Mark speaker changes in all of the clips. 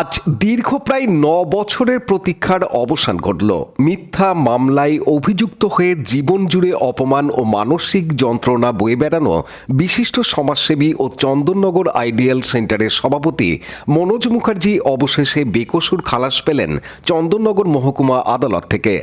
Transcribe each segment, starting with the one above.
Speaker 1: আজ দীর্ঘ প্রায় ন বছরের প্রতীক্ষার অবসান ঘটল। মিথ্যা মামলায় অভিযুক্ত হয়ে জীবন জুড়ে অপমান ও মানসিক যন্ত্রণা বয়ে বেড়ানো বিশিষ্ট সমাজসেবী ও চন্দননগর আইডিয়াল সেন্টারের সভাপতি মনোজ মুখার্জি অবশেষে বেকসুর খালাস পেলেন চন্দননগর মহকুমা আদালত থেকে।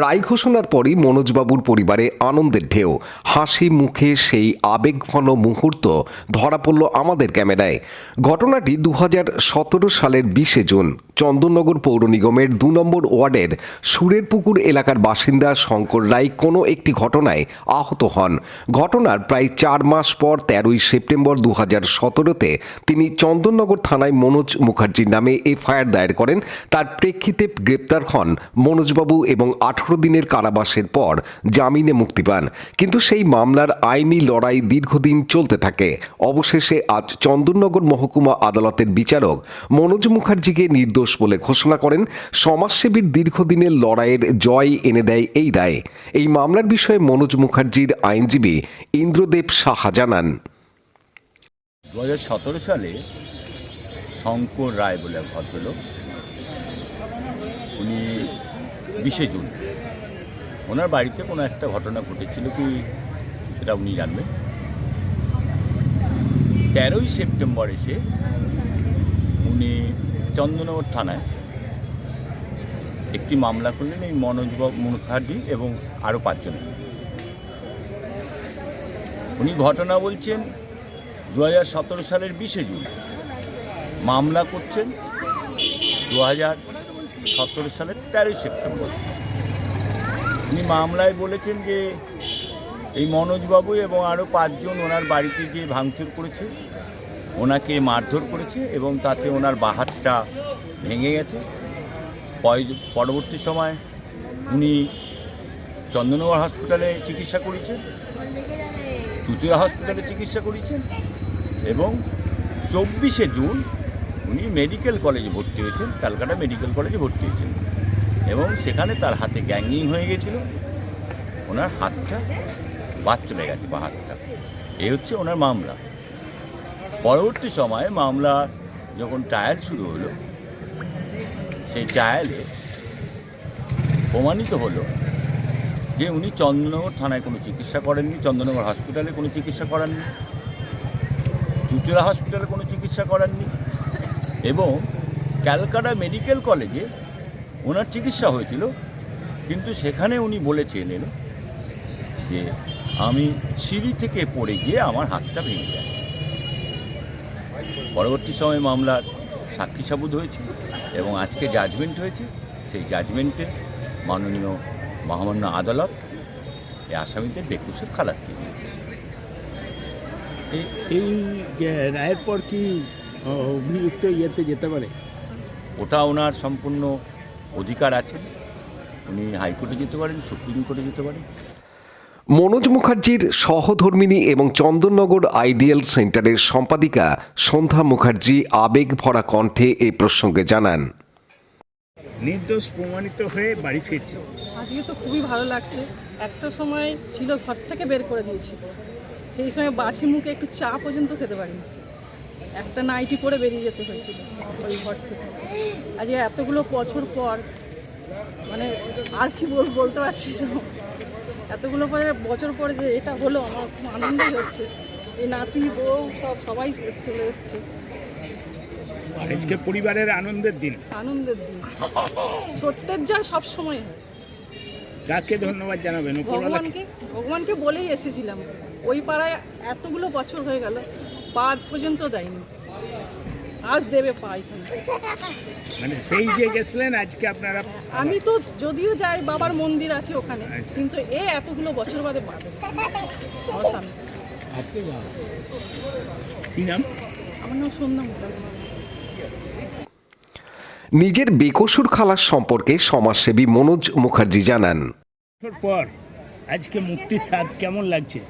Speaker 1: রায় ঘোষণার পরই মনোজবাবুর পরিবারে আনন্দের ঢেউ। হাসি মুখে সেই আবেগঘন মুহূর্ত ধরা পড়ল আমাদের ক্যামেরায়। ঘটনাটি দু হাজার সতেরো সালের বিশে জুন। চন্দননগর পৌর নিগমের দু নম্বর ওয়ার্ডের সুরেরপুকুর এলাকার বাসিন্দা শঙ্কর রায় কোনো একটি ঘটনায় আহত হন। ঘটনার প্রায় চার মাস পর তেরোই সেপ্টেম্বর দু হাজার সতেরোতে তিনি চন্দননগর থানায় মনোজ মুখার্জির নামে এফআইআর দায়ের করেন। তার প্রেক্ষিতে গ্রেপ্তার হন মনোজবাবু এবং আঠারো দিনের কারাবাসের পর জামিনে মুক্তি পান। কিন্তু সেই মামলার আইনি লড়াই দীর্ঘদিন চলতে থাকে। অবশেষে আজ চন্দননগর মহকুমা আদালতের বিচারক মনোজ মুখার্জিকে নির্দোষ বলে ঘোষণা করেন, সমাজসেবীর দীর্ঘদিনের লড়াইয়ের জয় এনে দেয় এই রায়। এই মামলার বিষয়ে মনোজ মুখার্জির আইনজীবী ইন্দ্রদেব সাহা জানান।
Speaker 2: দু হাজার সতেরো সালে শঙ্কর রায় বলে ভদ্রলোক, উনি বিশে জুন, ওনার বাড়িতে কোনো একটা ঘটনা ঘটেছিল কি এটা উনি জানবেন। তেরোই সেপ্টেম্বর এসে উনি চন্দননগর থানায় একটি মামলা করলেন এই মনোজ মুখার্জি এবং আরও পাঁচজনের উনি ঘটনা বলছেন দু হাজার সতেরো সালের বিশে জুন। মামলা করছেন দু হাজার সতেরো সালের তেরোই সেপ্টেম্বর। উনি মামলায় বলেছেন যে এই মনোজবাবু এবং আরও পাঁচজন ওনার বাড়িতে গিয়ে ভাঙচুর করেছে। ওনাকে মারধর করেছে এবং তাতে ওনার বাহাতটা ভেঙে গেছে। পরবর্তী সময় উনি চন্দননগর হসপিটালে চিকিৎসা করেছেন চুচুড়া হসপিটালে চিকিৎসা করিয়েছেন এবং চব্বিশে জুন উনি মেডিকেল কলেজে ভর্তি হয়েছেন, ক্যালকাটা মেডিকেল কলেজে ভর্তি হয়েছেন এবং সেখানে তার হাতে গ্যাঙ্গিং হয়ে গেছিল। ওনার হাতটা বাদ চলে গেছে বা হাতটা। এই হচ্ছে ওনার মামলা। পরবর্তী সময়ে মামলা যখন ট্রায়াল শুরু হলো, সেই ট্রায়ালে প্রমাণিত হলো যে উনি চন্দননগর থানায় কোনো চিকিৎসা করেননি, চন্দননগর হসপিটালে কোনো চিকিৎসা করাননি, চুচুড়া হসপিটালে কোনো চিকিৎসা করাননি এবং ক্যালকাটা মেডিকেল কলেজে ওনার চিকিৎসা হয়েছিল। কিন্তু সেখানে উনি বলেছিলেন যে আমি সিঁড়ি থেকে পড়ে গিয়ে আমার হাতটা ভেঙে যায় পরবর্তী সময়ে মামলার সাক্ষী সাবুদ হয়েছে এবং আজকে জাজমেন্ট হয়েছে। সেই জাজমেন্টে মাননীয় মহামান্য আদালত এই আসামিদের বেকুশের খালাস দিয়েছে।
Speaker 3: এই রায়ের পর কি অভিযুক্ত ইয়েতে যেতে পারে?
Speaker 2: ওটা ওনার সম্পূর্ণ অধিকার আছে। উনি হাইকোর্টে যেতে পারেন সুপ্রিম কোর্টে যেতে পারেন।
Speaker 1: মনোজ মুখার্জির সহধর্মিনী এবং চন্দননগর আইডিয়াল সেন্টারের সম্পাদিকা সন্ধ্যা মুখার্জি আবেগ ভরা কণ্ঠে এ প্রসঙ্গে জানান।
Speaker 3: নির্দোষ প্রমাণিত হয়ে বাড়ি ফিরছে।
Speaker 4: আজকে তো খুবই ভালো লাগছে। একটা সময় ছিল ঘর থেকে বের করে দিয়েছিল সেই সময় বাসি মুখে একটু চা পর্যন্ত খেতে পারিনি। একটা নাইটি পরে বেরিয়ে যেতে হয়েছিল ওই ঘর থেকে। আজকে এতগুলো বছর পর মানে আর কি বল বলতে পারছি এতগুলো পরে বছর পরে যে এটা হলো আমার খুব আনন্দই হচ্ছে। এই নাতি বউ সব সবাই চলে এসছে।
Speaker 3: আজকে পরিবারের আনন্দের দিন।
Speaker 4: আনন্দের দিন। সত্যের যা সব সময়। হয়
Speaker 3: কাকে ধন্যবাদ জানাবেন?
Speaker 4: ভগবানকে ভগবানকে বলেই এসেছিলাম। ওই পাড়ায় এতগুলো বছর হয়ে গেল পা পর্যন্ত দেয়নি। আজ দেবে পা এখানে
Speaker 3: মানে সেই যে গেছিলেন আজকে আপনারা
Speaker 4: আমি তো যদিও যাই বাবার মন্দির আছে ওখানে
Speaker 3: আচ্ছা।
Speaker 4: কিন্তু এ এতগুলো বছর বাদে আমার
Speaker 3: আজকে যাও। কি নাম?
Speaker 4: আমার নাম সন্ধ্যা মুখার্জি।
Speaker 1: নিজের বেকসুর খালাস সম্পর্কে সমাজসেবী মনোজ মুখার্জি জানান।
Speaker 3: পর আজকে মুক্তির স্বাদ কেমন লাগছে?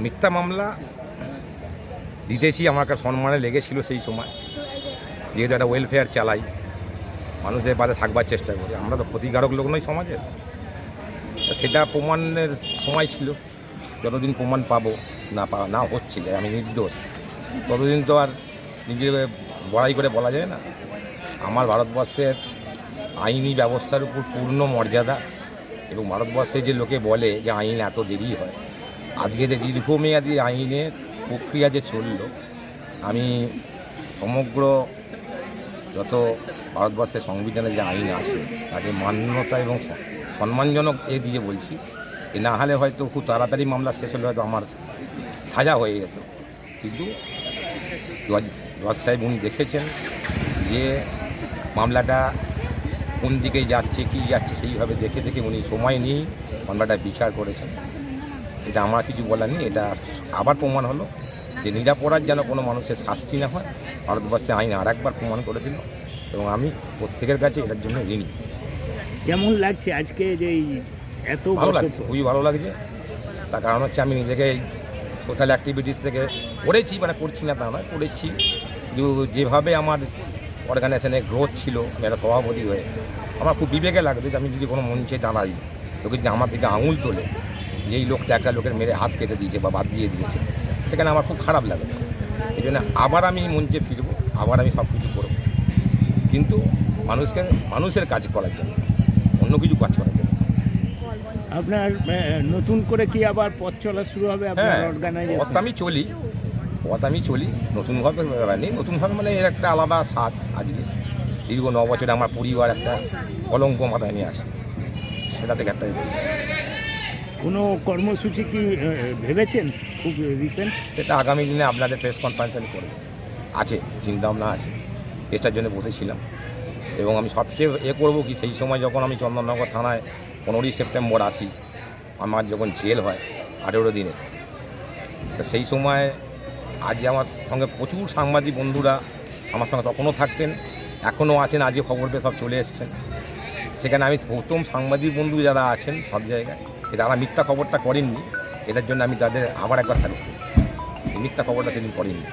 Speaker 5: মিথ্যা মামলা দিতেছি, আমার একটা সম্মানে লেগেছিল সেই সময়। যেহেতু একটা ওয়েলফেয়ার চালাই মানুষের পাশে থাকবার চেষ্টা করি। আমরা তো ক্ষতিকারক লোক নই সমাজের সেটা প্রমাণের সময় ছিল। যতদিন প্রমাণ পাবো, না পা না হচ্ছে যে আমি নির্দোষ। ততদিন তো আর নিজের বড়াই করে বলা যায় না। আমার ভারতবর্ষের আইনি ব্যবস্থার উপর পূর্ণ মর্যাদা এবং ভারতবর্ষে যে লোকে বলে যে আইন এত দেরি হয়, আজকে যে দীর্ঘমেয়াদী আইনের প্রক্রিয়া যে চলল, আমি সমগ্র যত ভারতবর্ষের সংবিধানে যে আইন আছে, তাকে মান্যতা এবং সম্মানজনক এ দিয়ে বলছি, এ না হলে হয়তো খুব তাড়াতাড়ি মামলা শেষ হলে হয়তো আমার সাজা হয়ে যেত। কিন্তু জজ সাহেব উনি দেখেছেন যে মামলাটা কোন দিকে যাচ্ছে, কী যাচ্ছে সেইভাবে দেখে দেখে উনি সময় নিয়েই মামলাটা বিচার করেছেন। এটা আমার কিছু বলার নেই এটা আবার প্রমাণ হলো যে নিরাপরাধ যেন কোনো মানুষের শাস্তি না হয় ভারতবর্ষে আইন আর একবার প্রমাণ করে দিল এবং আমি প্রত্যেকের কাছে এটার জন্য ঋণী।
Speaker 3: কেমন লাগছে আজকে যে এত
Speaker 5: ভালো লাগছে খুবই ভালো লাগছে। তার কারণ হচ্ছে আমি নিজেকে সোশ্যাল অ্যাক্টিভিটিস থেকে করেছি মানে করছি না তা নয় করেছি। কিন্তু যেভাবে আমার অর্গানাইজেশনের গ্রোথ ছিল একটা সভাপতি হয়ে আমার খুব বিবেকে লাগতো যে আমি যদি কোনো মঞ্চে দাঁড়াই লোকে যদি আমার দিকে আঙুল তোলে যে এই লোকটা একটা লোকের মেরে হাত কেটে দিয়েছে বা বাদ দিয়ে দিয়েছে সেখানে আমার খুব খারাপ লাগে। এই জন্য আবার আমি মঞ্চে ফিরবো আবার আমি সব কিছু করব। কিন্তু মানুষকে মানুষের কাজ করার জন্য অন্য কিছু কাজ করার জন্য।
Speaker 3: আপনার নতুন করে কি আবার পথ চলা শুরু হবে
Speaker 5: হ্যাঁ পথ আমি চলি পথ আমি চলি নতুনভাবে নেই নতুনভাবে মানে এর একটা আলাদা স্বাদ আজকে। দীর্ঘ ন বছরে আমার পরিবার একটা কলঙ্ক মাথায় নিয়ে আসে সেটা থেকে একটা।
Speaker 3: কোনো কর্মসূচি কি ভেবেছেন খুব রিসেন্ট
Speaker 5: সেটা আগামী দিনে আপনাদের প্রেস কনফারেন্স আমি করব। আছে, চিন্তাভাবনা আছে। এটার জন্য বসেছিলাম। এবং আমি সবচেয়ে এ করব কি, সেই সময় যখন আমি চন্দননগর থানায় পনেরোই সেপ্টেম্বর আসি, আমার যখন জেল হয় আঠেরো দিনে, তা সেই সময় আজ আমার সঙ্গে প্রচুর সাংবাদিক বন্ধুরা আমার সঙ্গে তখনও থাকতেন, এখনও আছেন, আজকে খবর পেয়ে সব চলে এসছেন। সেখানে আমি প্রথম সাংবাদিক বন্ধু যারা আছেন সব জায়গায়। তারা মিথ্যা খবরটা করেননি এটার জন্য আমি তাদের আবার একবার স্যালুট করি মিথ্যা খবরটা সেদিন করেননি।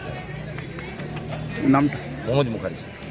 Speaker 6: নামটা?
Speaker 5: মনোজ মুখার্জি।